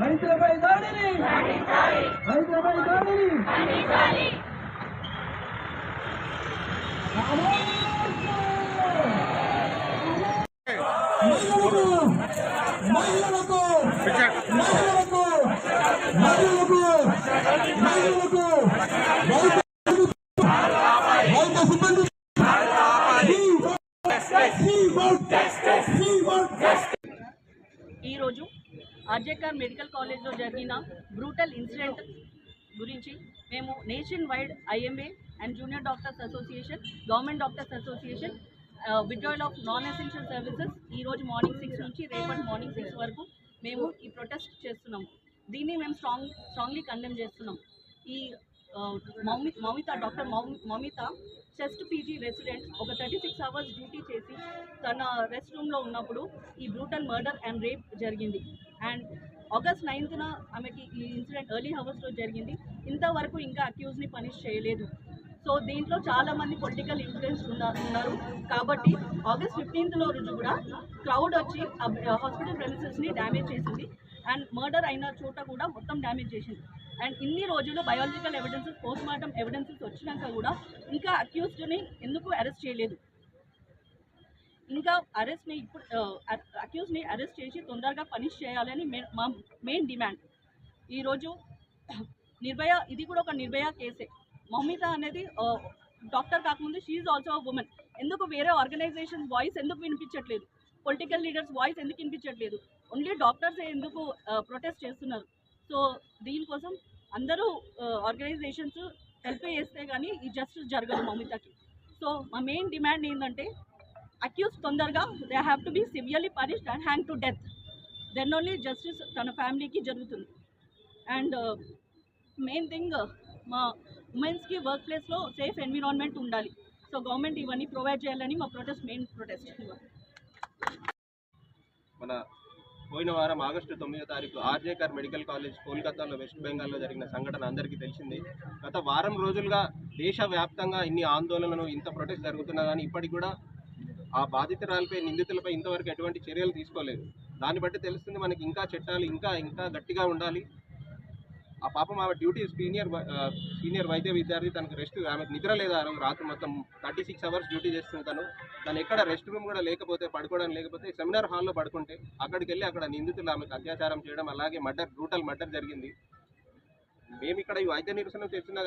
రైతులపై దాడిని రైతులపై దాడిని మహిళలకు మహిళలకు మహిళలకు మహిళలకు ఈరోజు ఆర్జేకర్ మెడికల్ కాలేజ్లో జరిగిన బ్రూటల్ ఇన్సిడెంట్ గురించి మేము nationwide IMA and junior doctors association government doctors association withdrawal of non essential services ఈరోజు మార్నింగ్ సిక్స్ నుంచి రేపటి మార్నింగ్ సిక్స్ వరకు మేము ఈ ప్రొటెస్ట్ చేస్తున్నాం. దీన్ని మేము స్ట్రాంగ్ స్ట్రాంగ్లీ కండెమ్ చేస్తున్నాం. ఈ Moumi Moumita doctor Mou- Moumita chest PG resident. ఒక థర్టీ సిక్స్ అవర్స్ డ్యూటీ చేసి తన రెస్ట్ రూమ్లో ఉన్నప్పుడు ఈ బ్రూటల్ మర్డర్ అండ్ రేప్ జరిగింది. అండ్ ఆగస్ట్ నైన్త్న ఆమెకి ఈ ఇన్సిడెంట్ ఎర్లీ అవర్స్లో జరిగింది. ఇంతవరకు ఇంకా అక్యూజ్ని పనిష్ చేయలేదు. సో దీంట్లో చాలా మంది పొలిటికల్ ఇన్ఫ్లుయెన్స్ ఉన్నారు. కాబట్టి ఆగస్ట్ ఫిఫ్టీన్త్లో రోజు కూడా క్రౌడ్ వచ్చి హాస్పిటల్ ప్రెమిసెస్ని డ్యామేజ్ చేసింది. అండ్ మర్డర్ అయిన చోట కూడా మొత్తం డ్యామేజ్ చేసింది. అండ్ ఇన్ని రోజులు biological evidences post mortem evidences వచ్చినాక కూడా ఇంకా అక్యూస్డ్ని ఎందుకు అరెస్ట్ చేయలేదు? ఇంకా అరెస్ట్ని ఇప్పుడు అక్యూస్ని అరెస్ట్ చేసి తొందరగా పనిష్ చేయాలని మే- మా మెయిన్ డిమాండ్ ఈరోజు నిర్భయ ఇది కూడా ఒక నిర్భయ కేసే. మౌమిత అనేది డాక్టర్ కాకముందు షీఈ్ ఆల్సో ఉమెన్ ఎందుకు వేరే ఆర్గనైజేషన్ వాయిస్ ఎందుకు వినిపించట్లేదు? పొలిటికల్ లీడర్స్ వాయిస్ ఎందుకు వినిపించట్లేదు? ఓన్లీ డాక్టర్స్ ఎందుకు ప్రొటెస్ట్ చేస్తున్నారు? సో దీనికోసం అందరూ ఆర్గనైజేషన్స్ హెల్ప్ చేస్తే కానీ ఈ జస్టిస్ జరగదు మమితకి సో మా మెయిన్ డిమాండ్ ఏంటంటే అక్యూస్ తొందరగా they have to be severely punished and hang to death then only justice తన ఫ్యామిలీకి జరుగుతుంది. అండ్ మెయిన్ థింగ్ మా ఉమెన్స్కి వర్క్ ప్లేస్లో సేఫ్ ఎన్విరాన్మెంట్ ఉండాలి. సో గవర్నమెంట్ ఇవన్నీ ప్రొవైడ్ చేయాలని మా ప్రొటెస్ట్ మెయిన్ ప్రొటెస్ట్ మన పోయిన వారం ఆగస్టు తొమ్మిదో తారీఖు ఆర్జేకర్ మెడికల్ కాలేజ్ కోల్కతాలో వెస్ట్ బెంగాల్లో జరిగిన సంఘటన అందరికీ తెలిసింది. గత వారం రోజులుగా దేశవ్యాప్తంగా ఇన్ని ఆందోళనలు ఇంత ప్రొటెస్ట్ జరుగుతున్నా కానీ ఇప్పటికి కూడా ఆ బాధితురాలపై నిందితులపై ఇంతవరకు ఎటువంటి చర్యలు తీసుకోలేదు. దాన్ని బట్టి తెలుస్తుంది మనకి ఇంకా చట్టాలు ఇంకా ఇంకా గట్టిగా ఉండాలి. ఆ పాపం ఆమె డ్యూటీ సీనియర్ సీనియర్ వైద్య విద్యార్థి తనకు రెస్ట్ ఆమెకు నిద్ర లేదా రాత్రి మొత్తం థర్టీ సిక్స్ అవర్స్ డ్యూటీ చేస్తుంది తను. తను ఎక్కడ రెస్ట్ రూమ్ కూడా లేకపోతే పడుకోవడం లేకపోతే సెమినార్ హాల్లో పడుకుంటే అక్కడికి వెళ్ళి అక్కడ నిందితులు ఆమెకు అత్యాచారం చేయడం అలాగే మర్డర్ బ్రూటల్ మర్డర్ జరిగింది. మేము ఇక్కడ ఈ వైద్య నిరసన తెచ్చిన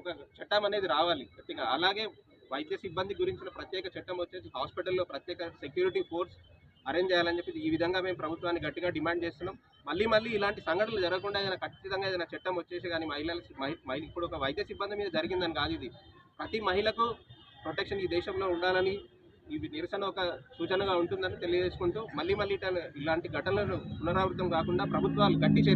ఒక చట్టం అనేది రావాలి గట్టిగా. అలాగే వైద్య సిబ్బంది గురించిన ప్రత్యేక చట్టం వచ్చేసి హాస్పిటల్లో ప్రత్యేక సెక్యూరిటీ ఫోర్స్ అరేంజ్ చేయాలని చెప్పి ఈ విధంగా మేము ప్రభుత్వాన్ని గట్టిగా డిమాండ్ చేస్తున్నాం. మళ్ళీ మళ్ళీ ఇలాంటి సంఘటనలు జరగకుండా ఏదైనా ఖచ్చితంగా ఏదైనా చట్టం వచ్చేసి కానీ మహిళల మహిళ ఇప్పుడు ఒక వైద్య సిబ్బంది మీద జరిగిందని కాదు ఇది. ప్రతి మహిళకు ప్రొటెక్షన్ ఈ దేశంలో ఉండాలని ఇది నిరసన ఒక సూచనగా ఉంటుందని తెలియజేసుకుంటూ మళ్ళీ మళ్ళీ ఇలాంటి ఘటనలు పునరావృతం కాకుండా ప్రభుత్వాలు గట్టి చర్య